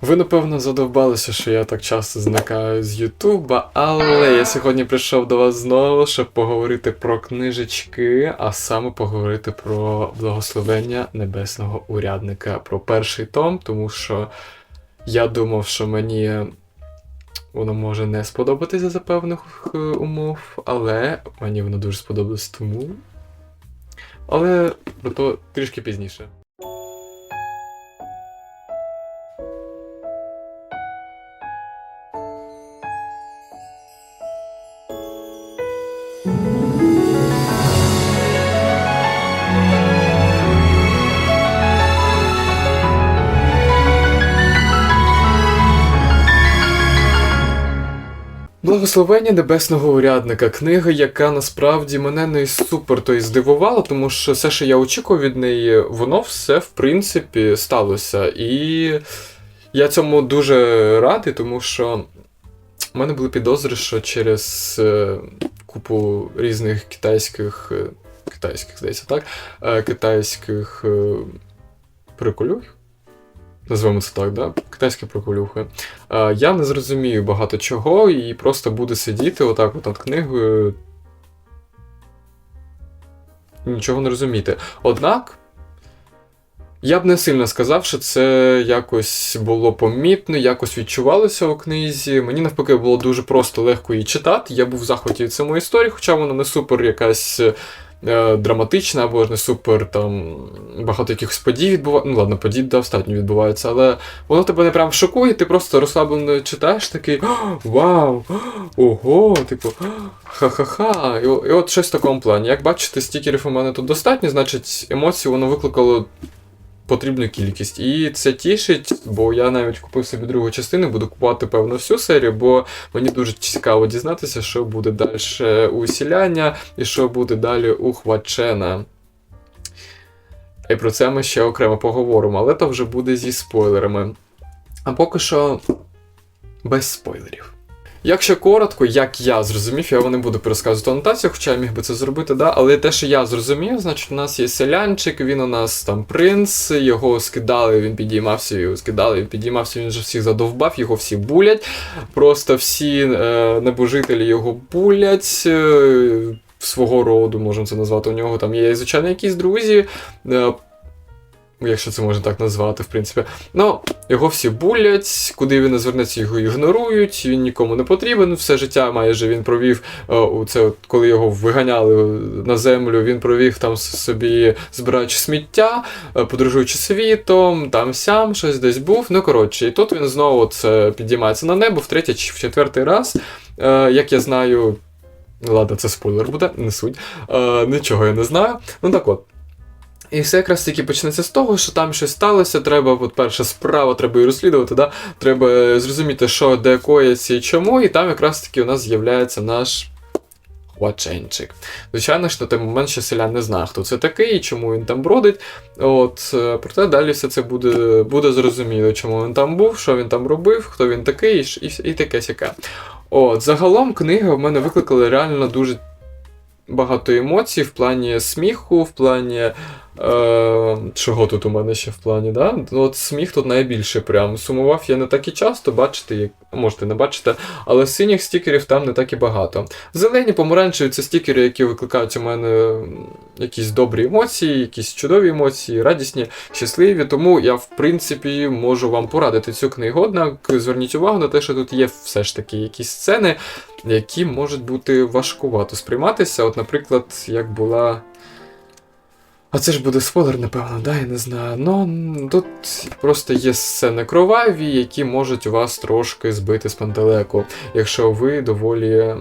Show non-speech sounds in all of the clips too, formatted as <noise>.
Ви, напевно, задовбалися, що я так часто зникаю з Ютуба, але я сьогодні прийшов до вас знову, щоб поговорити про книжечки, а саме поговорити про благословення небесного урядника, про перший том, тому що я думав, що мені воно може не сподобатися за певних е, умов, але мені воно дуже сподобалось тому. Але про то трішки пізніше. Благословення небесного урядника. Книга, яка насправді мене не супер то й здивувала, тому що все, що я очікував від неї, воно все в принципі сталося. І я цьому дуже радий, тому що в мене були підозри, що через е, купу різних китайських. е, Китайських, здається, так? е, Китайських приколюх. Назвемо це так, да? Китайські приколюхи. Е, Я не зрозумію багато чого і просто буду сидіти отак от над книгою. Нічого не розуміти. Однак, я б не сильно сказав, що це якось було помітно, якось відчувалося у книзі. Мені навпаки було дуже просто легко її читати. Я був в захваті від самої історії, хоча вона не супер якась. Е, Драматична або ж не супер там багато якихось подій відбувається. Ну ладно, подій достатньо відбувається, але воно тебе не прям шокує, ти просто розслаблено читаєш такий Вау! Ого! Типу, ха-ха-ха. І, і от щось в такому плані. Як бачите, стікерів у мене тут достатньо, значить емоції воно викликало потрібну кількість. І це тішить, бо я навіть купив собі другу частину, буду купувати, певно, всю серію, бо мені дуже цікаво дізнатися, що буде далі у сіляння і що буде далі у Хвачена. І про це ми ще окремо поговоримо, але то вже буде зі спойлерами. А поки що без спойлерів. Якщо коротко, як я зрозумів, я не буду пересказувати анотацію, хоча я міг би це зробити, да? але те, що я зрозумів, значить, у нас є селянчик, він у нас там принц, його скидали, він підіймався, його скидали, він підіймався, він вже всіх задовбав, його всі булять. Просто всі е, небожителі його булять. Е, свого роду, можемо це назвати. У нього там є, звичайно, якісь друзі. Якщо це можна так назвати, в принципі. Ну, його всі булять, куди він не звернеться, його ігнорують, він нікому не потрібен. Все життя майже він провів е, у це, коли його виганяли на землю, він провів там собі збираючи сміття, е, подорожуючи світом, там сям, щось десь був. Ну, коротше, і тут він знову от, е, підіймається на небо втретє чи в четвертий раз. Е, Як я знаю. Ладно, це спойлер буде, не суть. Е, нічого я не знаю. Ну так от. І все якраз таки почнеться з того, що там щось сталося, треба, от перша справа, треба її розслідувати, да? треба зрозуміти, що де коїться і чому, і там якраз таки у нас з'являється наш Хваченчик. Звичайно ж, на той момент ще селян не знає, хто це такий і чому він там бродить. От, е, проте далі все це буде, буде зрозуміло, чому він там був, що він там робив, хто він такий, і, і, і таке сяке. От, загалом книга в мене викликала реально дуже багато емоцій в плані сміху, в плані. Е, чого тут у мене ще в плані, да? Ну, От сміх тут найбільше прям. Сумував я не так і часто, бачите, як можете не бачите, але синіх стікерів там не так і багато. Зелені, помаранчеві це стікери, які викликають у мене якісь добрі емоції, якісь чудові емоції, радісні, щасливі. Тому я, в принципі, можу вам порадити цю книгу. Однак зверніть увагу на те, що тут є все ж таки якісь сцени, які можуть бути важкувато сприйматися. От, наприклад, як була. А це ж буде спойлер, напевно, да, я не знаю. Ну, тут просто є сцени кроваві, які можуть вас трошки збити з пантелеку, якщо ви доволі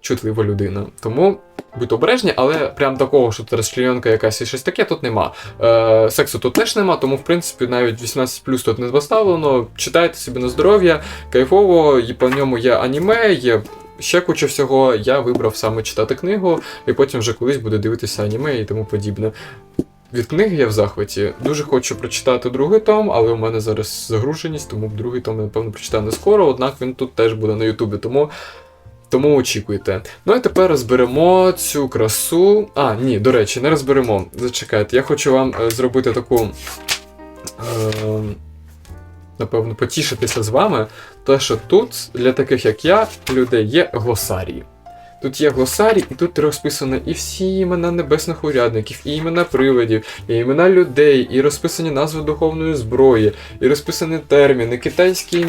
чутлива людина. Тому будьте обережні, але прям такого, що тут розчленка якась і щось таке, тут нема. Е, сексу тут теж нема, тому в принципі навіть 18 тут не поставлено. Читайте собі на здоров'я, кайфово, і по ньому є аніме, є. Ще куча всього, я вибрав саме читати книгу, і потім вже колись буду дивитися аніме і тому подібне. Від книги я в захваті. Дуже хочу прочитати другий том, але у мене зараз загруженість, тому другий том, напевно, прочитаю не скоро, однак він тут теж буде на Ютубі, тому Тому очікуйте. Ну і тепер розберемо цю красу. А, ні, до речі, не розберемо. Зачекайте, я хочу вам е, зробити таку. Е, напевно, потішитися з вами, то що тут для таких, як я, людей є глосарії. Тут є глосарій, і тут розписано і всі імена небесних урядників, і імена привидів, і імена людей, і розписані назви духовної зброї, і розписані терміни, китайські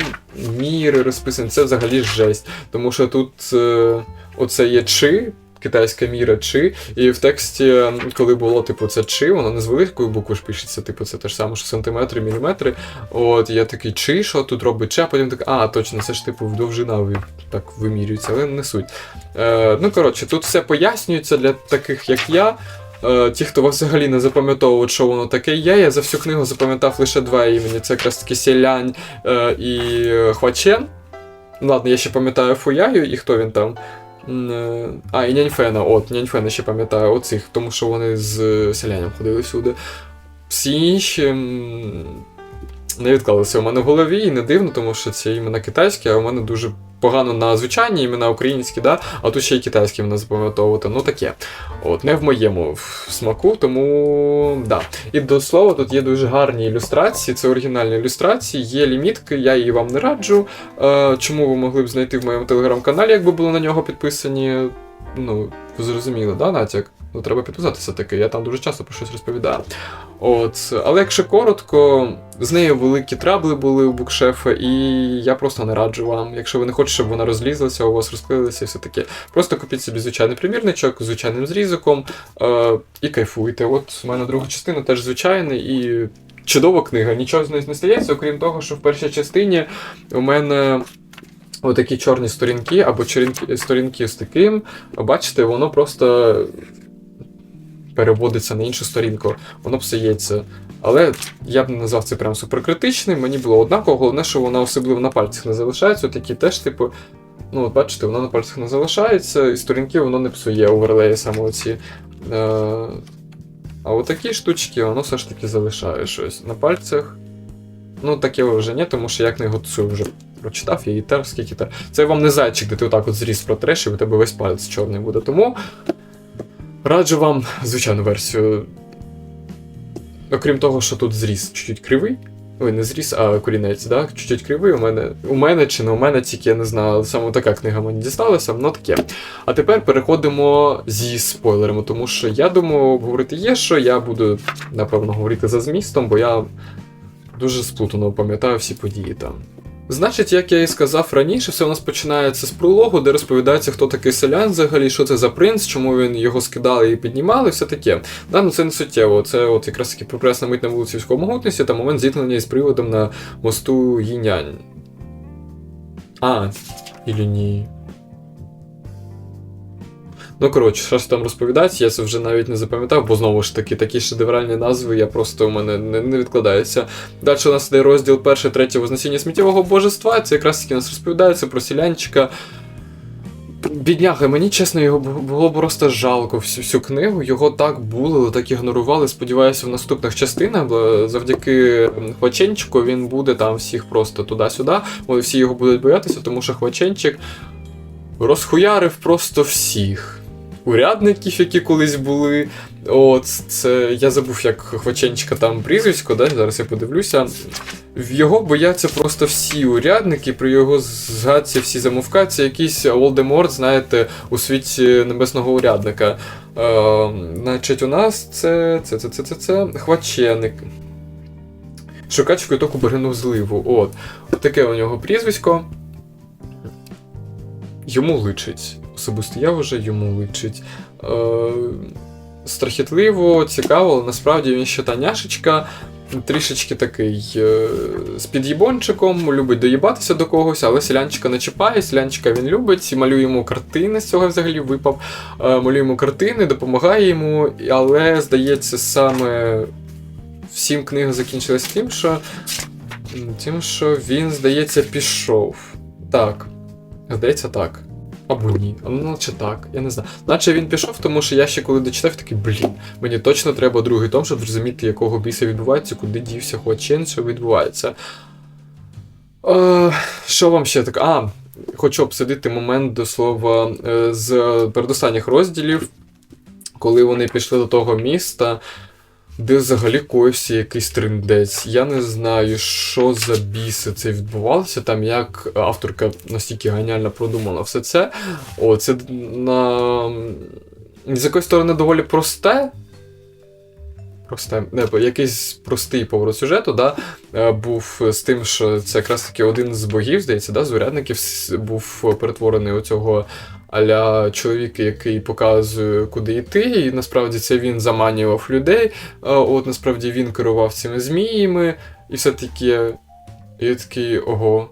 міри розписані. Це взагалі жесть. Тому що тут е, оце є чи. Китайська міра чи, і в тексті, коли було типу це чи, воно не з великою буквою ж пишеться, типу це те ж саме, що сантиметри, міліметри. От я такий чи, що тут робить чи, а потім так, а, точно, це ж типу довжина так вимірюється, але не суть. Е, ну, коротше, тут все пояснюється для таких, як я. Е, ті, хто взагалі не запам'ятовують, що воно таке є. Я за всю книгу запам'ятав лише два імені. Це якраз таки Сілянь е, і Хвачен. Ладно, я ще пам'ятаю Фуяю і хто він там. Е, А, і Няньфена, от, Няньфена ще пам'ятаю оцих, тому що вони з е, селянням ходили всюди. Всі інші не відклалися у мене в голові, і не дивно, тому що ці імена китайські, а у мене дуже погано на звичайні імена українські, да? а тут ще й китайські імена запам'ятовувати. Ну таке. От, не в моєму смаку, тому да. І до слова, тут є дуже гарні ілюстрації, це оригінальні ілюстрації, є лімітки, я її вам не раджу. Е, чому ви могли б знайти в моєму телеграм-каналі, якби були на нього підписані. Ну, ви зрозуміли, да, натяк? Ну, треба підписатися таки, я там дуже часто про щось розповідаю. От, але якщо коротко, з нею великі трабли були у букшефа, і я просто не раджу вам. Якщо ви не хочете, щоб вона розлізлася, у вас розклеїлася і все таке. Просто купіть собі звичайний примірничок звичайним зрізиком е, і кайфуйте. От у мене друга частина теж звичайна і чудова книга. Нічого з нею не стається, окрім того, що в першій частині у мене. Отакі чорні сторінки або сторінки з таким, бачите, воно просто переводиться на іншу сторінку, воно псується. Але я б не назвав це прям суперкритичним, мені було однаково, головне, що вона особливо на пальцях не залишається. Такі теж, типу, ну, от бачите, воно на пальцях не залишається, і сторінки воно не псує оверлеї саме оці. Е, а отакі штучки, воно все ж таки залишає щось. На пальцях. Ну, таке вже ні, тому що я книгу цю вже прочитав, я її тер, скільки тер. Це вам не зайчик, де ти отак от зріз протреш, і у тебе весь палець чорний буде. Тому раджу вам звичайну версію. Окрім того, що тут зріз чуть-чуть кривий. Ой, не зріз, а корінець, да? Чуть-чуть кривий у мене. У мене чи не у мене, тільки я не знаю. Саме така книга мені дісталася, ну таке. А тепер переходимо зі спойлерами, тому що я думаю, обговорити є, що я буду, напевно, говорити за змістом, бо я дуже сплутано пам'ятаю всі події там. Значить, як я і сказав раніше, все у нас починається з прологу, де розповідається, хто такий селян взагалі, що це за принц, чому він його скидали і піднімали, все таке. Да, ну це не суттєво. Це от якраз таки прекрасна мить на вулиці військової могутності та момент зіткнення із приводом на мосту Їнянь. А, ілі ні. Ну, коротше, що ж там розповідати, я це вже навіть не запам'ятав, бо знову ж таки такі шедевральні назви, я просто у мене не, не відкладаються. Далі у нас йде розділ перший, третє Вознесіння сміттєвого божества. Це якраз таки нас розповідається про селянчика. Бідняга, мені чесно, його було просто жалко всю, всю книгу. Його так булили, так ігнорували. Сподіваюся, в наступних частинах, бо завдяки Хваченчику він буде там всіх просто туди-сюди. Вони всі його будуть боятися, тому що Хваченчик розхуярив просто всіх. Урядників, які колись були. От, це я забув, як Хваченчика там прізвисько, да? зараз я подивлюся. В Його бояться просто всі урядники, при його згадці всі замовкають. Якийсь Волдеморт, знаєте, у світі небесного урядника. Е, значить, у нас це, це, це, це, це, це Хваченик. Шукач квиток у зливу. От. Таке у нього прізвисько. Йому личить. Особисто я вже йому личить. Е, страхітливо, цікаво, але насправді він ще та няшечка. Трішечки такий е, з під'їбончиком, любить доїбатися до когось, але селянчика не чіпає, селянчика він любить, малює йому картини, з цього взагалі випав. Е, малює йому картини, допомагає йому, але здається, саме всім книга закінчилась тим, що. Тим, що він, здається, пішов. Так. Здається, так. Або ні. Ну, наче так, я не знаю. Наче він пішов, тому що я ще коли дочитав, такий, блін, мені точно треба другий том, щоб зрозуміти, якого біса відбувається, куди дівся Хуачен, що відбувається. Е, що вам ще так? А, хочу обсудити момент до слова е, з передостанніх розділів, коли вони пішли до того міста. Де взагалі коївся якийсь трендець. Я не знаю, що за біси це відбувалося, там як авторка настільки геніально продумала все це. О, це на. З якоїсь сторони доволі просте. Просте, не, якийсь простий поворот сюжету, да, е, був з тим, що це якраз таки один з богів, здається, да, з урядників був перетворений у цього аля чоловіка, який показує, куди йти, і насправді це він заманював людей, от насправді він керував цими зміями, і все таке. І я такий, ого.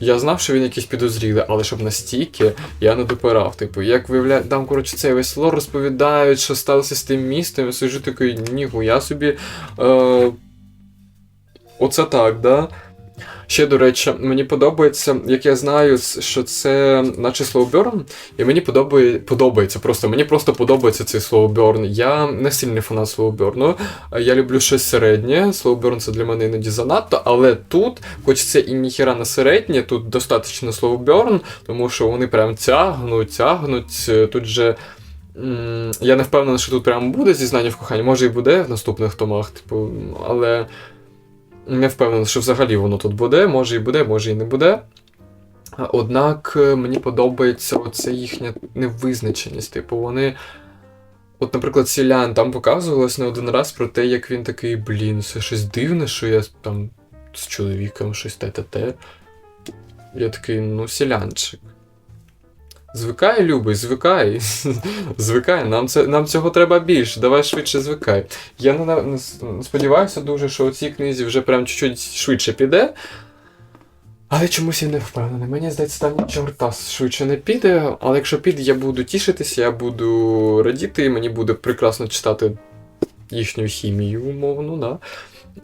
Я знав, що він якийсь підозрілий, але щоб настільки я не допирав. Типу, як виявляє, там, коротше, цей весь лор розповідають, що сталося з тим містом, я сиджу такий, ніхуя собі. Е, оце так, да? Ще, до речі, мені подобається, як я знаю, що це наче Slowburn, і мені подобає, подобається просто. Мені просто подобається цей Slowburn. Я не сильний фанат Slowburn. Я люблю щось середнє. Slowburn це для мене іноді занадто, але тут, хоч це і ніхіра не середнє, тут достатньо Slowburn, тому що вони прям тягнуть, тягнуть. Тут же. Я не впевнений, що тут прямо буде зізнання в коханні. Може і буде в наступних томах, типу, але не впевнений, що взагалі воно тут буде. Може і буде, може і не буде. Однак е, мені подобається оця їхня невизначеність. Типу, вони. От, наприклад, Сілян там показувалось не один раз про те, як він такий, блін, це щось дивне, що я там з чоловіком щось те-те-те. Я такий, ну, сілянчик. Звикай, любий, звикай. <laughs> звикай, нам, це, нам цього треба більше, давай швидше звикай. Я не, сподіваюся дуже, що у цій книзі вже прям чуть-чуть швидше піде. Але чомусь я не впевнений. Мені здається, там чорта швидше не піде. Але якщо піде, я буду тішитися, я буду радіти, мені буде прекрасно читати їхню хімію, умовно, да.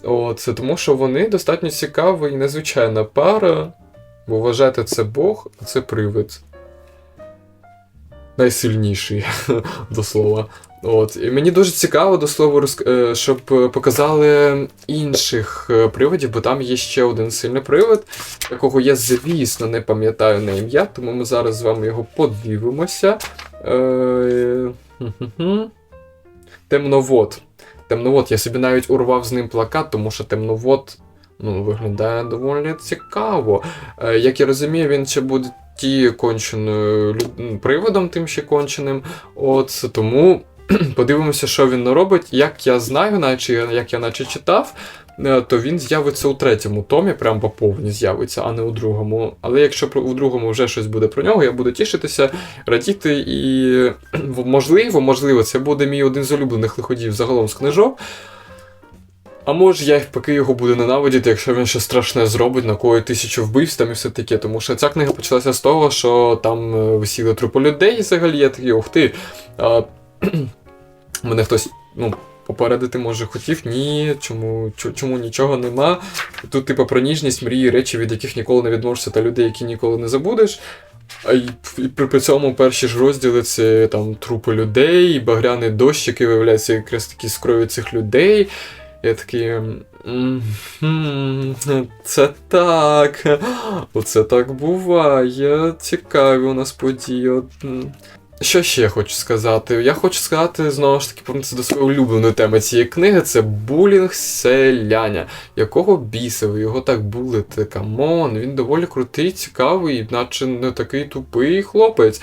О, це тому, що вони достатньо цікава і незвичайна пара. Бо вважати це Бог, а це привид. Найсильніший, <laughs> до слова. От. І мені дуже цікаво, до слова, е, щоб показали інших е, привидів, бо там є ще один сильний привид, якого я, звісно, не пам'ятаю на ім'я, тому ми зараз з вами його подивимося. Е. Темновод. Темновод, я собі навіть урвав з ним плакат, тому що темновод ну, виглядає доволі цікаво. Як я розумію, він ще буде ті конченою приводом, тим ще конченим. От тому <clears throat> подивимося, що він робить. Як я знаю, наче як я наче читав, е, то він з'явиться у третьому томі, прям по повні з'явиться, а не у другому. Але якщо у другому вже щось буде про нього, я буду тішитися, радіти і <clears throat> можливо, можливо, це буде мій один з улюблених лиходіїв загалом з книжок. А може я поки його буду ненавидіти, якщо він щось страшне зробить, на кої тисячу вбивств там і все таке. Тому що ця книга почалася з того, що там е, висіли трупи людей, взагалі я такий, ух ти. А, <clears throat> мене хтось, ну, попередити може хотів, ні, чому, чому нічого нема. Тут, типу, про ніжність, мрії, речі, від яких ніколи не відмовишся, та людей, які ніколи не забудеш. А і при, цьому перші ж розділи це там трупи людей, багряний дощ, який виявляється якраз таки з крові цих людей. Я такий. Це так. Оце так буває. Цікаві у нас події. Що ще я хочу сказати? Я хочу сказати знову ж таки повернутися до своєї улюбленої теми цієї книги це булінг селяня. Якого біса ви його так булите? Камон, він доволі крутий, цікавий, наче не такий тупий хлопець.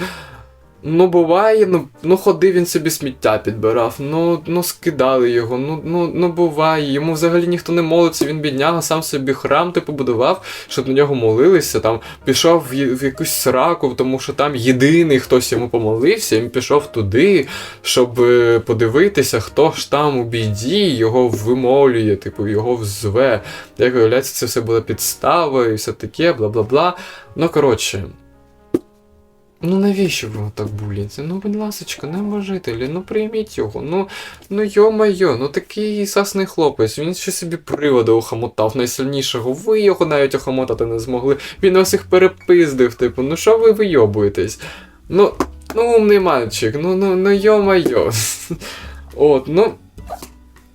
Ну, буває, ну, ну ходив він собі сміття підбирав, ну, ну скидали його, ну, ну, ну буває, йому взагалі ніхто не молиться, він бідняга, сам собі храм типу будував, щоб на нього молилися, там пішов в, в якусь сраку, тому що там єдиний хтось йому помолився, він пішов туди, щоб е, подивитися, хто ж там у біді його вимолює, типу, його взве. Як виявляється, це все була підстава і все таке, бла бла бла. Ну, коротше. Ну навіщо ви так буліте? Ну, будь ласочка, небожителі, ну прийміть його. Ну, ну йо-майо, ну такий сасний хлопець, він ще собі привода охомотав найсильнішого. Ви його навіть охомотати не змогли. Він вас їх перепиздив, типу, ну що ви вийобуєтесь? Ну, ну умний мальчик, ну ну ну йо-майо. <laughs> От, ну.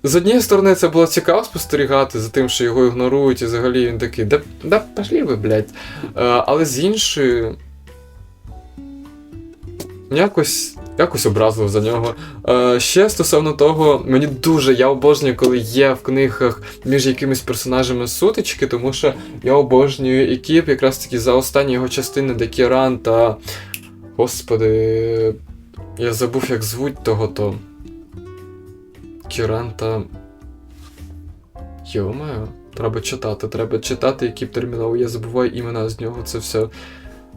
З однієї сторони, це було цікаво спостерігати за тим, що його ігнорують, і взагалі він такий, да, да пошлі ви, блядь. Е, але з іншої. Якось якось образливо за нього. Е, ще стосовно того, мені дуже я обожнюю, коли є в книгах між якимись персонажами сутички, тому що я обожнюю екіп якраз таки за останні його частини, де Кіран та. Господи. Я забув, як звуть того то. Кіран та. Йомаю, треба читати, треба читати екіп терміново, я забуваю імена з нього, це все.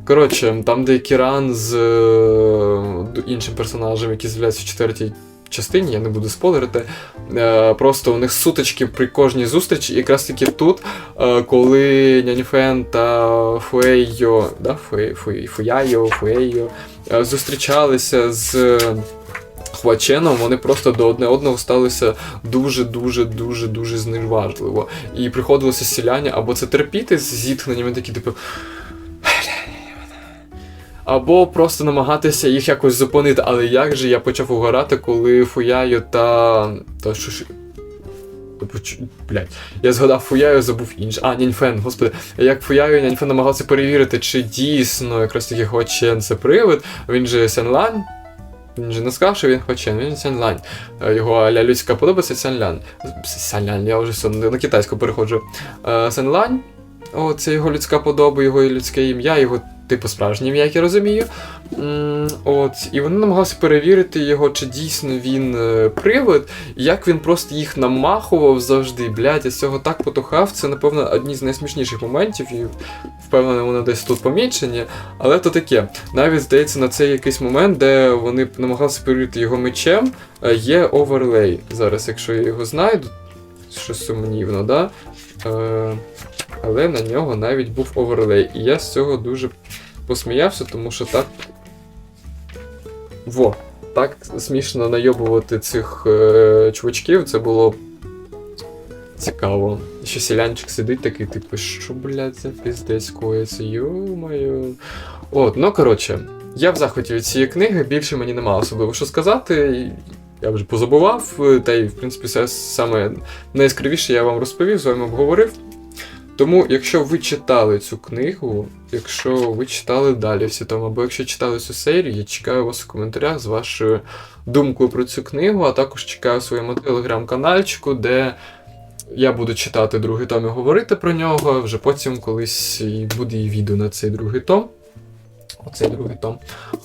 Коротше, там, де Кіран з е, іншим персонажем, який з'являється в четвертій частині, я не буду спойлерити. Е, просто у них сутички при кожній зустрічі, і якраз таки тут, е, коли Няньфен та Фуейо, да, Фуяйо, Фуейо зустрічалися з. Хваченом вони просто до одне одного сталися дуже, дуже, дуже, зневажливо. І приходилося селяні або це терпіти з зітхненнями, такі, типу. Або просто намагатися їх якось зупинити. Але як же я почав угорати, коли Фуяю та. та що ж. Поч- Блядь, я згадав Фуяю, забув інше. А, Няньфен, господи. Як Фуяю Няньфен намагався перевірити, чи дійсно якраз таки Хочен це привид. Він же Сенлань. Він же не сказав, що він Хочен, він Сянлань. Е, Його аля людська подоба це Сянлян. Сянлян, я вже все на китайську переходжу. Е, Сенлань. О, це його людська подоба, його людське ім'я, його типу справжнє ім'я, як я розумію. От, і вони намагалися перевірити його, чи дійсно він е, привид, як він просто їх намахував завжди. Блядь, я з цього так потухав. Це, напевно, одні з найсмішніших моментів, і впевнений, вони десь тут помічені. Але то таке. Навіть здається, на цей якийсь момент, де вони намагалися перевірити його мечем, е, є оверлей. Зараз, якщо я його знайду, що сумнівно, да? Е, але на нього навіть був оверлей. І я з цього дуже посміявся, тому що так. Во, так смішно найобувати цих е, чувачків, це було цікаво. Ще селянчик сидить такий, типу, що, блядь, за піздець коїться, йо-моє. От, ну коротше, я в захваті від цієї книги, більше мені нема особливо що сказати. Я вже позабував, е, та й, в принципі, все саме найяскравіше я вам розповів, з вами обговорив. Тому, якщо ви читали цю книгу, якщо ви читали далі всі там, або якщо читали цю серію, я чекаю вас в коментарях з вашою думкою про цю книгу, а також чекаю в своєму телеграм-канальчику, де я буду читати другий том і говорити про нього. Вже потім колись і буде і відео на цей другий том. Оцей другий том.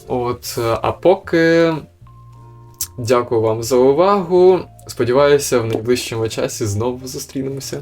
От, а поки. Дякую вам за увагу. Сподіваюся, в найближчому часі знову зустрінемося.